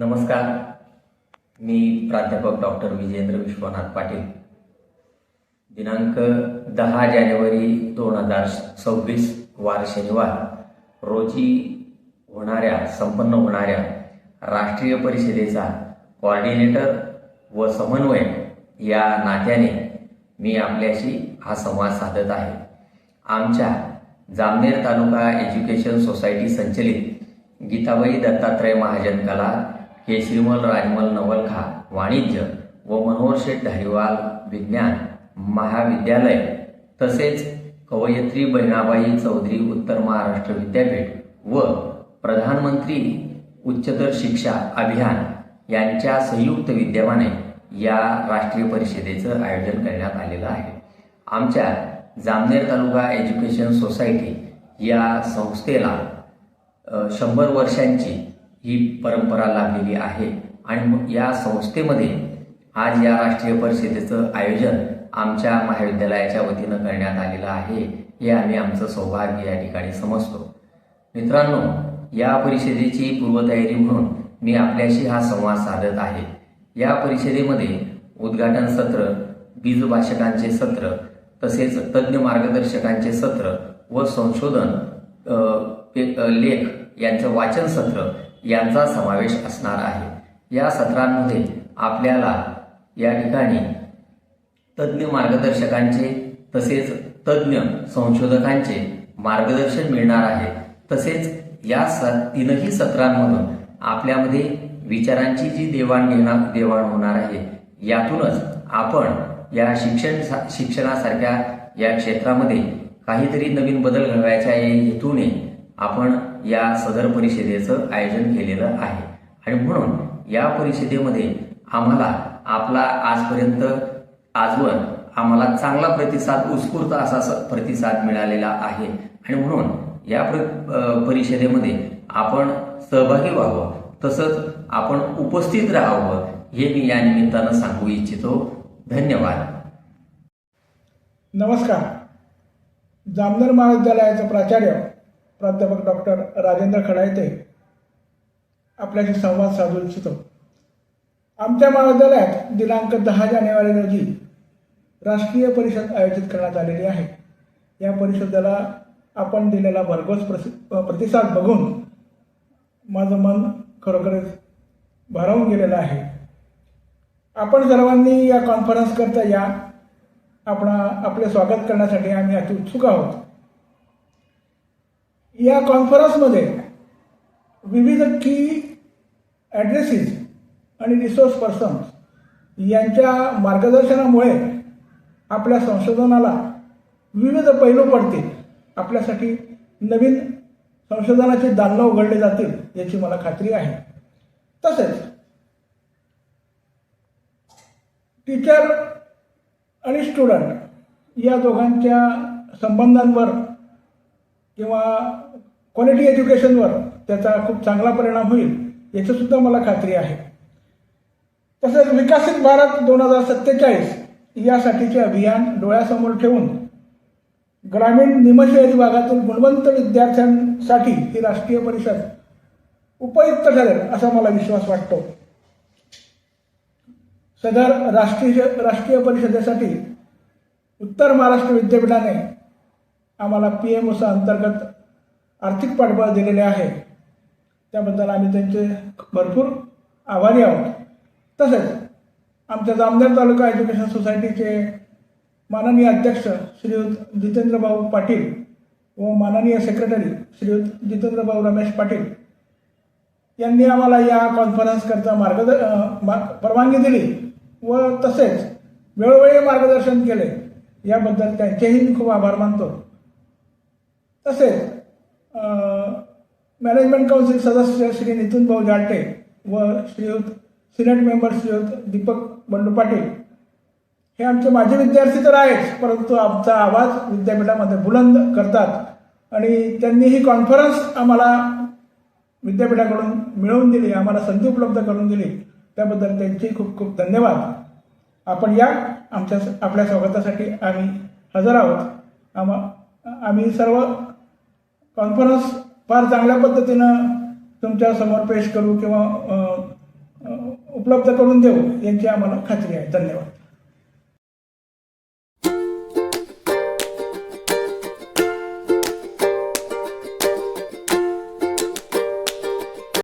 नमस्कार. मी प्राध्यापक डॉक्टर विजेंद्र विश्वनाथ पाटील. दिनांक दहा जानेवारी दोन हजार सव्वीस वार शनिवार. रोजी होणाऱ्या संपन्न होणाऱ्या राष्ट्रीय परिषदेचा कॉर्डिनेटर व समन्वयक या नात्याने मी आपल्याशी हा संवाद साधत आहे. आमच्या जामनेर तालुका एज्युकेशन सोसायटी संचलित गीताबाई दत्तात्रय महाजन कला केशरीमल राजमल नवलखा वाणिज्य व मनोहर शेठ धारीवाल विज्ञान महाविद्यालय तसेच कवयित्री बहिणाबाई चौधरी उत्तर महाराष्ट्र विद्यापीठ व प्रधानमंत्री उच्चतर शिक्षा अभियान यांच्या संयुक्त विद्यमाने या राष्ट्रीय परिषदेचं आयोजन करण्यात आलेलं आहे. आमच्या जामनेर तालुका एज्युकेशन सोसायटी या संस्थेला शंभर वर्षांची ही परंपरा लाभलेली आहे. आणि मग या संस्थेमध्ये आज या राष्ट्रीय परिषदेचं आयोजन आमच्या महाविद्यालयाच्या वतीनं करण्यात आलेलं आहे. हे आम्ही आमचं सौभाग्य या ठिकाणी समजतो. मित्रांनो या परिषदेची पूर्वतयारी म्हणून मी आपल्याशी हा संवाद साधत आहे. या परिषदेमध्ये उद्घाटन सत्र बीजभाषकांचे सत्र तसेच तज्ज्ञ मार्गदर्शकांचे सत्र व संशोधन लेख यांचं वाचन सत्र यांचा समावेश असणार आहे. या सत्रांमध्ये आपल्याला या ठिकाणी तज्ज्ञ मार्गदर्शकांचे तसेच तज्ज्ञ संशोधकांचे मार्गदर्शन मिळणार आहे. तसेच या स तीनही सत्रांमधून आपल्यामध्ये विचारांची जी देवाणघेवाण देवाण होणार आहे यातूनच आपण या शिक्षण शिक्षणासारख्या या क्षेत्रामध्ये काहीतरी नवीन बदल घडवायच्या या हेतूने आपण या सदर परिषदेचं आयोजन केलेलं आहे. आणि म्हणून या परिषदेमध्ये आम्हाला आपला आजपर्यंत आजवर आम्हाला चांगला प्रतिसाद उत्स्फूर्त असा प्रतिसाद मिळालेला आहे. आणि म्हणून या परिषदेमध्ये आपण सहभागी व्हावं. तसंच आपण उपस्थित राहावं हे मी या निमित्तानं सांगू इच्छितो. धन्यवाद. नमस्कार. जामनेर महाविद्यालयाचे प्राचार्य प्राध्यापक डॉक्टर राजेंद्र खडायते आपल्याशी संवाद साधू इच्छितो. आमच्या महाविद्यालयात दिनांक दहा जानेवारी रोजी राष्ट्रीय परिषद आयोजित करण्यात आलेली आहे. या परिषदेला आपण दिलेला भरघोस प्रसि प्रतिसाद बघून माझं मन खरोखरच भारावून गेलेलं आहे. आपण सर्वांनी या कॉन्फरन्सकरता या आपण आपले स्वागत करण्यासाठी आम्ही अति उत्सुक आहोत. या कॉन्फरन्समध्ये विविध की ॲड्रेसेस आणि रिसोर्स पर्सन्स यांच्या मार्गदर्शनामुळे आपल्या संशोधनाला विविध पैलू पडतील. आपल्यासाठी नवीन संशोधनाची दालनं उघडले जातील याची मला खात्री आहे. तसेच टीचर आणि स्टुडंट या दोघांच्या संबंधांवर किंवा क्वालिटी एज्युकेशनवर त्याचा खूप चांगला परिणाम होईल याची सुद्धा मला खात्री आहे. तसेच विकसित भारत दोन हजार सत्तेचाळीस यासाठीचे अभियान डोळ्यासमोर ठेवून ग्रामीण निमशहरी भागातील गुणवंत विद्यार्थ्यांसाठी ही राष्ट्रीय परिषद उपयुक्त ठरेल असा मला विश्वास वाटतो. सदर राष्ट्रीय राष्ट्रीय परिषदेसाठी उत्तर महाराष्ट्र विद्यापीठाने आम्हाला पी एम ओसा अंतर्गत आर्थिक पाठबळ दिलेले आहे. त्याबद्दल आम्ही त्यांचे भरपूर आभारी आहोत. तसेच आमच्या जामदार तालुका एज्युकेशन सोसायटीचे माननीय अध्यक्ष श्रीयुत जितेंद्रभाऊ पाटील व माननीय सेक्रेटरी श्रीयुत जितेंद्रभाऊ रमेश पाटील यांनी आम्हाला या कॉन्फरन्सकरता मार्गद मा- परवानगी दिली व तसेच वेळोवेळी मार्गदर्शन केले. याबद्दल त्यांचेही मी खूप आभार मानतो. तसेच मॅनेजमेंट काउन्सिल सदस्य श्री नितून भाऊ जाटे व श्रीयुत सिनेट मेंबर श्रीयुत दीपक बंडू पाटील. हे आमचे माजी विद्यार्थी तर आहेच परंतु आमचा आवाज विद्यापीठामध्ये बुलंद करतात. आणि त्यांनी ही कॉन्फरन्स आम्हाला विद्यापीठाकडून मिळवून दिली आम्हाला संधी उपलब्ध करून दिली. त्याबद्दल त्यांचे खूप खूप धन्यवाद. आपण या आमच्या आपल्या स्वागतासाठी आम्ही हजर आहोत. आम्हा आम्ही सर्व कॉन्फरन्स फार चांगल्या पद्धतीनं तुमच्यासमोर पेश करू किंवा उपलब्ध करून देऊ यांची आम्हाला खात्री आहे. धन्यवाद.